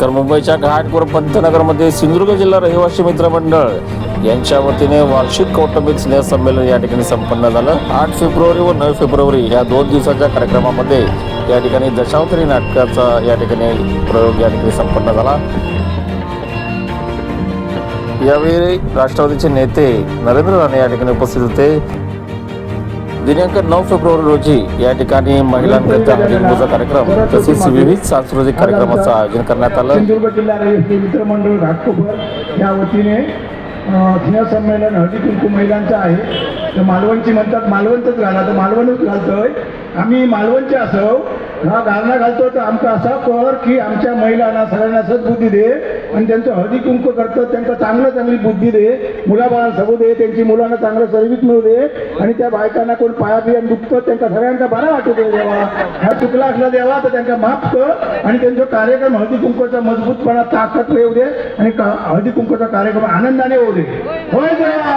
नमस्कार. मुंबईच्या घाटपूर पंतनगरमध्ये सिंधुदुर्ग जिल्हा रहिवासी मित्र मंडळ यांच्या वतीने वार्षिक कौटुंबिक स्नेह संमेलन या ठिकाणी संपन्न झालं. आठ फेब्रुवारी व नऊ फेब्रुवारी या दोन दिवसाच्या कार्यक्रमामध्ये या ठिकाणी दशावतरी नाटकाचा या ठिकाणी प्रयोग या ठिकाणी संपन्न झाला. यावेळी राष्ट्रवादीचे नेते नरेंद्र राणे या ठिकाणी उपस्थित होते. दिनांक नऊ फेब्रुवारी रोजी या ठिकाणी महिलांकरिता हरिपूजा कार्यक्रम तसेच विविध सांस्कृतिक कार्यक्रमाचं आयोजन करण्यात आलं. सिंधुदुर्ग जिल्हा रहिवासी मित्र मंडळ घाटकोपर या वतीने स्नेहसंमेलन हळदी कुंकू महिलांचं आहे. तर मालवणची म्हणतात मालवणच घाला तर मालवणच घालतोय. आम्ही मालवणचे असो हा घालणं घालतो तर आमचा असा कर की आमच्या महिलांना सगळ्यांना सद्बुद्धी दे. आणि त्यांचं हळदी कुंकू करतं त्यांना चांगलं चांगली बुद्धी दे मुलाबाळांना सबू दे त्यांची मुलांना चांगलं सर्विस मिळू दे आणि त्या बायकांना कोण पाया बियान दुखतं त्यांना सगळ्यांना बरा वाटू दे देवा. हा चुकला असला देवा तर त्यांना माफ कर आणि त्यांचा कार्यक्रम हळदी कुंकूचा मजबूतपणा ताकद येऊ दे आणि का- हळदी कुंकूचा कार्यक्रम आनंदाने होऊ दे. होय देवा.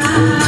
Bye.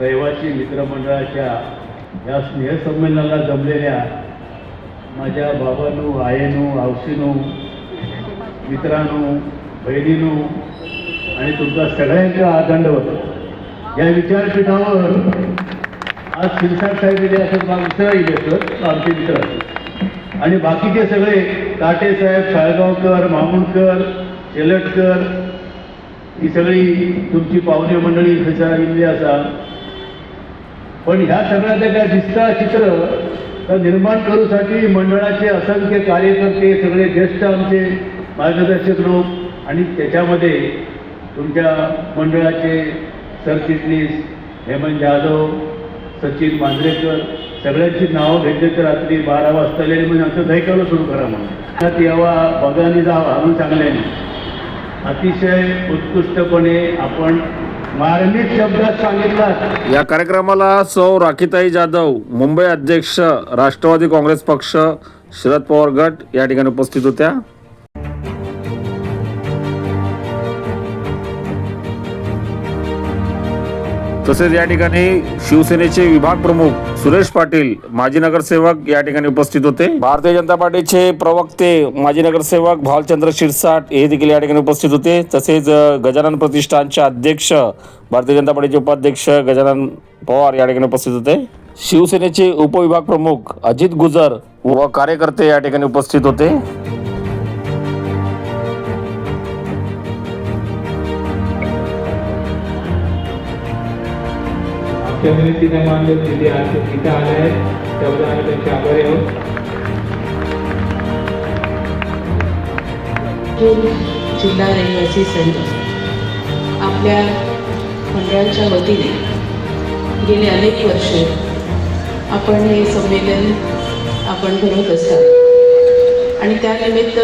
मंडळाच्या या स्नेहसंमेलनाला जमलेल्या माझ्या बाबांनो आयेनो आवशीनो मित्रांनो बहिणीनो आणि तुमचा सगळ्यांचा दंडवत या विचारपीठावर आज शिरसाट साहेब इथे असं मला मित्र येईल आमचे मित्र आणि बाकीचे सगळे काटे साहेब साळगावकर मामुणकर शेलटकर ही सगळी तुमची पाहुणे मंडळी खसा इल्ली असा पण ह्या सगळ्याचं काय दिसता चित्र तर निर्माण करूसाठी मंडळाचे असंख्य कार्यकर्ते सगळे ज्येष्ठ आमचे मार्गदर्शक लोक आणि त्याच्यामध्ये तुमच्या मंडळाचे सरचिटणीस हेमंत जाधव सचिन मांजरेकर सगळ्यांची नावं घेतली तर रात्री बारा वाजता आलेली म्हणजे आमचं दैकाला सुरू करा म्हणून. त्यात यावा बघानी जावा म्हणून चांगल्याने अतिशय उत्कृष्टपणे आपण मार्मिक शब्दात या कार्यक्रमाला सौ राखीताई जाधव मुंबई अध्यक्ष राष्ट्रवादी काँग्रेस पक्ष शरद पवार गट या ठिकाणी उपस्थित होत्या. तसेच या ठिकाणी शिवसेनेचे विभाग प्रमुख सुरेश पाटील माजी नगरसेवक या ठिकाणी उपस्थित होते. भारतीय जनता पार्टीचे प्रवक्ते माजी नगरसेवक भालचंद्र शिरसाट हे देखील या ठिकाणी उपस्थित होते. तसेच गजानन प्रतिष्ठानचे अध्यक्ष भारतीय जनता पार्टीचे उपाध्यक्ष गजानन पवार या ठिकाणी उपस्थित होते. शिवसेनेचे उपविभाग प्रमुख अजित गुजर व कार्यकर्ते या ठिकाणी उपस्थित होते. आमच्या विनंतीने मानले तिथे आज तिथे आले आहेत. त्याबद्दल आम्ही त्यांचे आभारी आहोत. जिल्हा रहिवासी संघ आपल्या मंडळाच्या वतीने गेले अनेक वर्ष आपण हे संमेलन आपण भरवत असतात. आणि त्यानिमित्त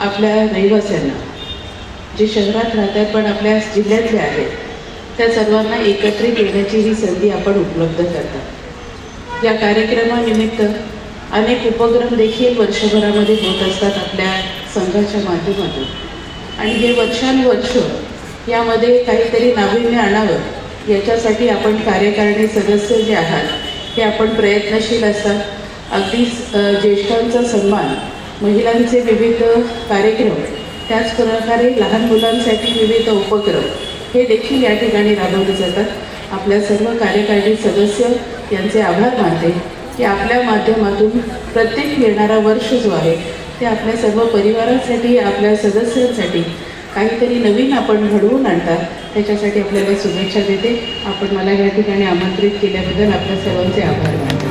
आपल्या रहिवाशांना जे शहरात राहतात पण आपल्या जिल्ह्यातले आहेत त्या सर्वांना एकत्रित येण्याची ही संधी आपण उपलब्ध करतात. या कार्यक्रमानिमित्त अनेक उपक्रम देखील वर्षभरामध्ये होत असतात आपल्या संघाच्या माध्यमातून. आणि हे वर्षानुवर्ष यामध्ये काहीतरी नाविन्य आणावं याच्यासाठी आपण कार्यकारिणी सदस्य जे आहात हे आपण प्रयत्नशील असतात. अगदी ज्येष्ठांचा सन्मान महिलांचे विविध कार्यक्रम त्याचप्रकारे लहान मुलांसाठी विविध उपक्रम हे देखील या ठिकाणी राबवले जातात. आपल्या सर्व कार्यकारिणी सदस्य यांचे आभार मानते. की आपल्या माध्यमातून प्रत्येक येणारा वर्ष जो आहे ते आपल्या सर्व परिवारांसाठी आपल्या सदस्यांसाठी काहीतरी नवीन आपण घडवून आणतात. त्याच्यासाठी आपल्याला शुभेच्छा देते. आपण मला या ठिकाणी आमंत्रित केल्याबद्दल आपल्या सर्वांचे आभार मानते.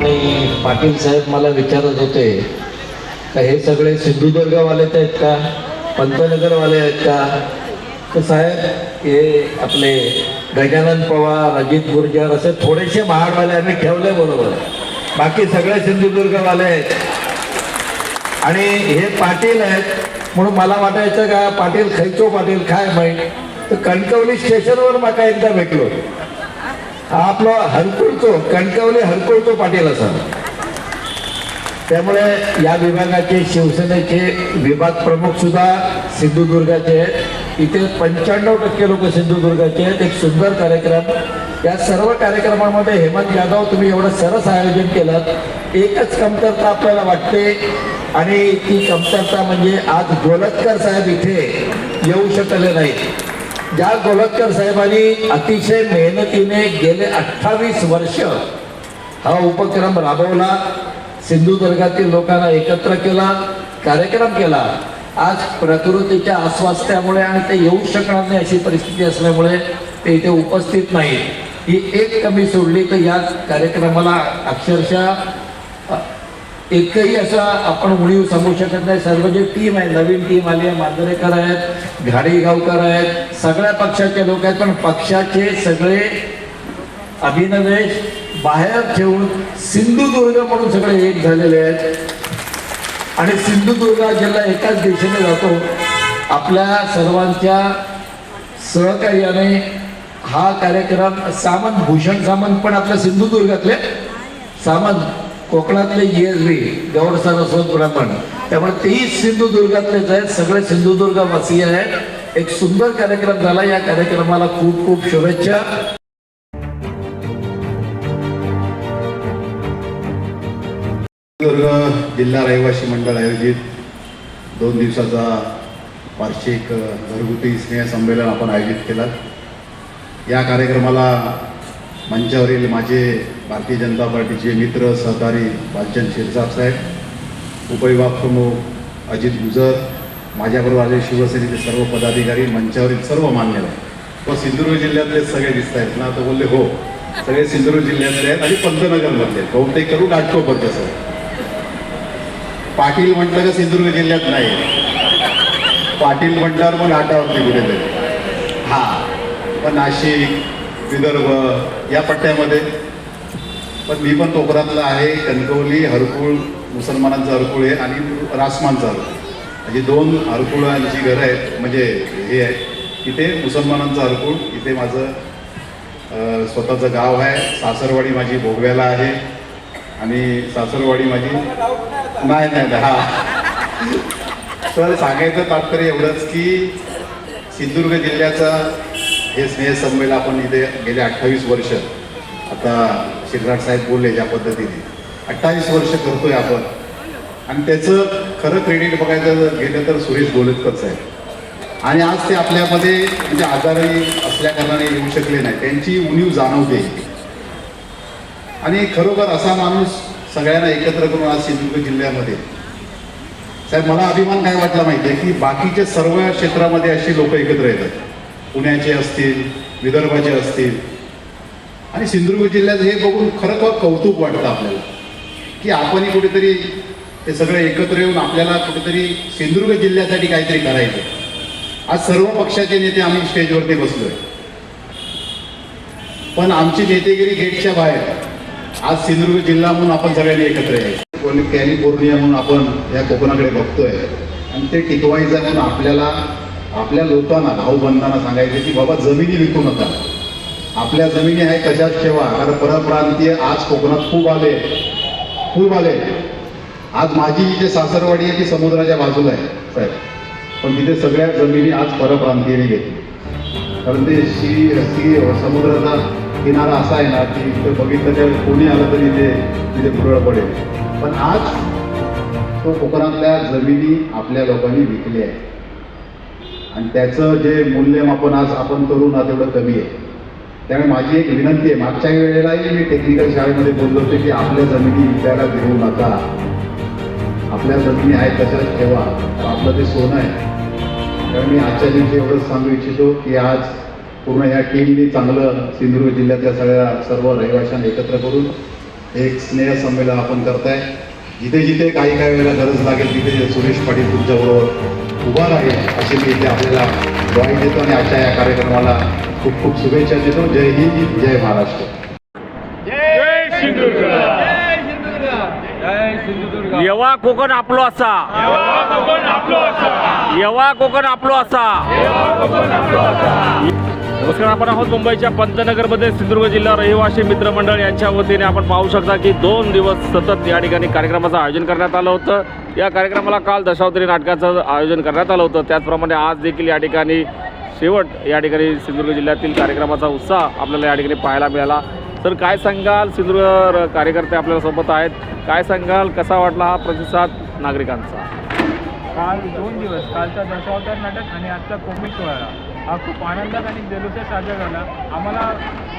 जय हिंद पाटील साहेब मला विचारत होते का हे सगळे सिंधुदुर्गवालेच आहेत का? पंतनगरवाले आहेत का? तर साहेब हे आपले गजानन पवार अजित गुर्जर असे थोडेसे महाडवाले आम्ही ठेवले बरोबर. बाकी सगळे सिंधुदुर्गवाले आहेत. आणि हे पाटील आहेत. म्हणून मला वाटायचं का पाटील खैचो पाटील काय माहीत? तर कणकवली स्टेशनवर माका एकदा भेटलो. आपलं हरकुळचो कणकवली हरकुळचो पाटील असा. त्यामुळे या विभागाचे शिवसेनेचे विभाग प्रमुख सुद्धा सिंधुदुर्गाचे आहेत. इथे पंच्याण्णव टक्के लोक सिंधुदुर्गाचे आहेत. एक सुंदर कार्यक्रम. या सर्व कार्यक्रमामध्ये हेमंत यादव तुम्ही एवढं सरस आयोजन केलं एकच कमतरता आपल्याला वाटते आणि ती कमतरता म्हणजे आज गोलतकर साहेब इथे येऊ शकले नाहीत. ज्या गोलतकर साहेबांनी अतिशय मेहनतीने गेले अठ्ठावीस वर्ष हा उपक्रम राबवला. सिंधुदुर्गातील लोकांना एकत्र केला कार्यक्रम केला. आज प्रकृतीच्या अस्वास्थ्यामुळे आणि ते येऊ शकणार नाही अशी परिस्थिती असल्यामुळे ते इथे उपस्थित नाही ही एक कमी सोडली तर या कार्यक्रमाला अक्षरशः एकही असा आपण उणीव सांगू शकत नाही. सर्व जे टीम आहे नवीन टीम आली आहे मांजरेकर आहेत घाडीगावकर आहेत सगळ्या पक्षाचे लोक आहेत पण पक्षाचे सगळे अभिनवेश बाहेर ठेवून सिंधुदुर्ग म्हणून सगळे एक झालेले आहेत. आणि सिंधुदुर्ग जिल्हा एकाच दिशेने जातो आपल्या सर्वांच्या सहकार्याने हा कार्यक्रम सामंत भूषण सामंत पण आपल्या सिंधुदुर्गातले सामंत कोकणातले येरवी गौड सरस्वत ब्राह्मण. त्यामुळे तेही सिंधुदुर्गातलेच आहेत सगळे सिंधुदुर्गवासी आहेत. एक सुंदर कार्यक्रम झाला या कार्यक्रमाला खूप खूप शुभेच्छा. सिंधुदुर्ग जिल्हा रहिवासी मंडळ आयोजित दोन दिवसाचा वार्षिक घरगुती स्नेह संमेलन आपण आयोजित केलं. या कार्यक्रमाला मंचावरील माझे भारतीय जनता पार्टीचे मित्र सहकारी भालचंद शिरसाट साहेब उपविभाग प्रमुख अजित गुजर माझ्याबरोबर आले शिवसेनेचे सर्व पदाधिकारी मंचावरील सर्व मान्यवर. व सिंधुदुर्ग जिल्ह्यातले सगळे दिसत आहेत ना तर बोलले हो सगळे सिंधुदुर्ग जिल्ह्यातले आहेत आणि पंतनगरमधले आहेत. बहुतेक करून घाटकोपर सर पाटील म्हटलं का सिंधुदुर्ग जिल्ह्यात नाही. पाटील म्हटल्यावर मग आटावरती कुठेतरी. हा. पण नाशिक विदर्भ या पट्ट्यामध्ये. पण मी पण कोकणातला आहे कणकवली हरकुळ मुसलमानांचं हरकुळ आहे आणि रासमानचं हरकुळ. म्हणजे दोन हरकुळांची घरं आहेत. म्हणजे हे आहे इथे मुसलमानांचं हरकुळ इथे माझं स्वतःचं गाव आहे. सासरवाडी माझी भोगव्याला आहे. आणि सासरवाडी माझी नाही नाही दहा हा. तर सांगायचं तात्पर्य एवढंच की सिंधुदुर्ग जिल्ह्याचा हे स्नेहसंमेल आपण इथे गेले अठ्ठावीस वर्ष. आता शिरराट साहेब बोलले ज्या पद्धतीने. अठ्ठावीस वर्ष करतोय आपण. आणि त्याचं खरं क्रेडिट बघायचं गेलं तर सुरेश गोलतकर साहेब आणि आज ते आपल्यामध्ये म्हणजे आजारी असल्या कारणाने येऊ शकले नाही. त्यांची उणीव जाणवते. आणि खरोखर असा माणूस सगळ्यांना एकत्र करून आज सिंधुदुर्ग जिल्ह्यामध्ये. साहेब मला अभिमान काय वाटला माहिती आहे की बाकीच्या सर्व क्षेत्रामध्ये अशी लोक एकत्र येतात. पुण्याचे असतील विदर्भाचे असतील. आणि सिंधुदुर्ग जिल्ह्यात हे बघून खरोखर कौतुक वाटतं आपल्याला की आपणही कुठेतरी हे सगळे एकत्र येऊन आपल्याला कुठेतरी सिंधुदुर्ग जिल्ह्यासाठी काहीतरी करायचं आज सर्व पक्षाचे नेते आम्ही स्टेजवरती बसलोय. पण आमची नेतेगिरी गेटच्या बाहेर. आज सिंधुदुर्ग जिल्हा म्हणून आपण सगळ्यांनी एकत्र आहे कोणी कॅलिफोर्निया म्हणून आपण या कोकणाकडे बघतोय आणि ते टिकवायचं म्हणून आपल्याला आपल्या लोकांना भाऊ बंधांना सांगायचं की बाबा जमिनी विकू नका. आपल्या जमिनी आहे कशाच ठेवा कारण परप्रांतीय आज कोकणात खूप आले खूप आले. आज माझी जी सासरवाडी आहे ती समुद्राच्या बाजूला आहे साहेब. पण तिथे सगळ्या जमिनी आज परप्रांतीयने घेतली. कारण ते शी सी समुद्राचा किनारा असा आहे ना की इथं बघितलं तर कोणी आलं तरी ते तिथे पुरळ पडेल. पण आज तो कोकणातल्या जमिनी आपल्या लोकांनी विकली आहे. आणि त्याचं जे मूल्यमापन आज आपण करू ना तेवढं कमी आहे. त्यामुळे माझी एक विनंती आहे मागच्या वेळेलाही मी टेक्निकल शाळेमध्ये बोललो होते की आपल्या जमिनी विकायला देऊ नका. आपल्या जमिनी आहेत तशाच ठेवा. आपलं ते सोनं आहे. त्यामुळे मी आजच्या दिवशी एवढंच सांगू इच्छितो की आज पूर्ण ह्या टीमनी चांगलं सिंधुदुर्ग जिल्ह्यातल्या सगळ्या सर्व रहिवाशांना एकत्र करून एक स्नेह संमेलन आपण करताय. जिथे जिथे काही काही वेळेला गरज लागेल तिथे सुरेश पाटील तुमच्याबरोबर उभा राहील अशी मी इथे आपल्याला ग्वाही देतो आणि आजच्या या कार्यक्रमाला खूप खूप शुभेच्छा देतो. जय हिंद जय महाराष्ट्र. येवा कोकण आपलो असा. येवा कोकण आपलो असा. नमस्कार आपण आहोत मुंबईच्या पंतनगरमध्ये. सिंधुदुर्ग जिल्हा रहिवासी मित्रमंडळ यांच्या वतीने आपण पाहू शकता की दोन दिवस सतत या ठिकाणी कार्यक्रमाचं आयोजन करण्यात आलं होतं. या कार्यक्रमाला काल दशावतरी नाटकाचं आयोजन करण्यात आलं होतं. त्याचप्रमाणे आज देखील या ठिकाणी शेवट या ठिकाणी सिंधुदुर्ग जिल्ह्यातील कार्यक्रमाचा उत्साह आपल्याला या ठिकाणी पाहायला मिळाला. तर काय सांगाल सिंधुदुर्ग कार्यकर्ते आपल्यासोबत आहेत? काय सांगाल? कसा वाटला हा प्रतिसाद नागरिकांचा? काल दोन दिवस कालचा दशावतार नाटक आणि आजचा कोमिक सोहळा. हा खूप आनंदात आणि जल्लोषात साजरा झाला. आम्हाला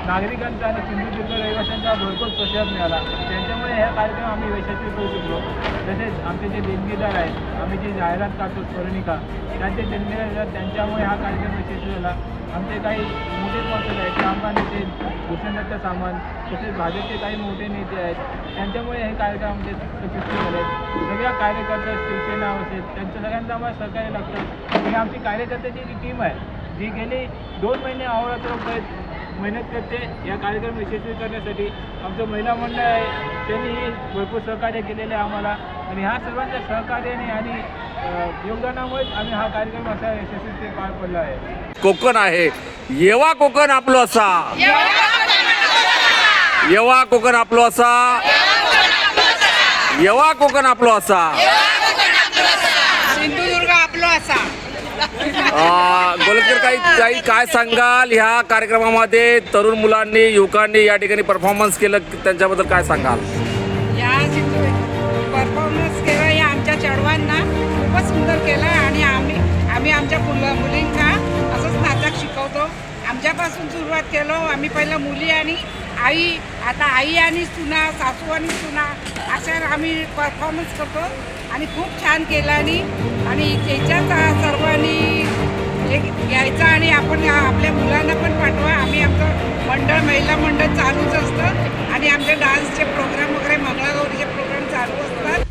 नागरिकांचा आणि सिंधुदुर्ग रहिवाशांचा भरपूर प्रतिसाद मिळाला. त्यांच्यामुळे हा कार्यक्रम आम्ही यशस्वी करू शकलो. तसेच आमचे जे देणगीदार आहेत आम्ही जी जाहिरात काढतो स्वर्णिका त्यांचे देणगीदार त्यांच्यामुळे हा कार्यक्रम यशस्वी झाला. आमचे काही मोठे स्पॉन्सर आहेत सामान नेते भूषणदत्त सामंत तसेच भाजपचे काही मोठे नेते आहेत. त्यांच्यामुळे हे कार्यक्रम आमचे यशस्वी झाले. सगळ्या कार्यकर्ते शिवसेना असेल त्यांचं सगळ्यांचा आम्हाला सहकार्य लागतं. आणि आमची कार्यकर्त्याची जी टीम आहे जी गेली दोन महिने अहोरात्र प्रयत्न मेहनत करते या कार्यक्रम यशस्वी करण्यासाठी. आमचं महिला मंडळ आहे त्यांनीही भरपूर सहकार्य केलेलं आहे आम्हाला. आणि ह्या सर्वांच्या सहकार्याने आणि योगदानामुळेच आम्ही हा कार्यक्रम असा यशस्वी पार पडला आहे. कोकण आहे. येवा कोकण आपलो असा. येवा कोकण आपलो असा. येवा कोकण आपलो असा सिंधुदुर्ग आपलो असा गोलकर काही काही काय सांगाल? ह्या कार्यक्रमामध्ये तरुण मुलांनी युवकांनी या ठिकाणी परफॉर्मन्स केलं. त्यांच्याबद्दल काय सांगाल? या परफॉर्मन्स केला. या आमच्या चढवांना खूपच सुंदर केलं आणि आम्ही आम्ही आमच्या मुला मुलींना असंच नाटक शिकवतो. आमच्यापासून सुरुवात केलो. आम्ही पहिलं मुली आणि आई. आता आई आणि सुना सासू आणि सुना अशा आम्ही परफॉर्मन्स करतो. आणि खूप छान केलं आणि आणि त्याच्यात सर्वांनी एक आणि आपण आपल्या मुलांना पण पाठवा. आम्ही आमचं मंडळ महिला मंडळ चालूच असतं. आणि आमचे डान्सचे प्रोग्राम वगैरे मंगळागौरीचे प्रोग्राम चालू असतात.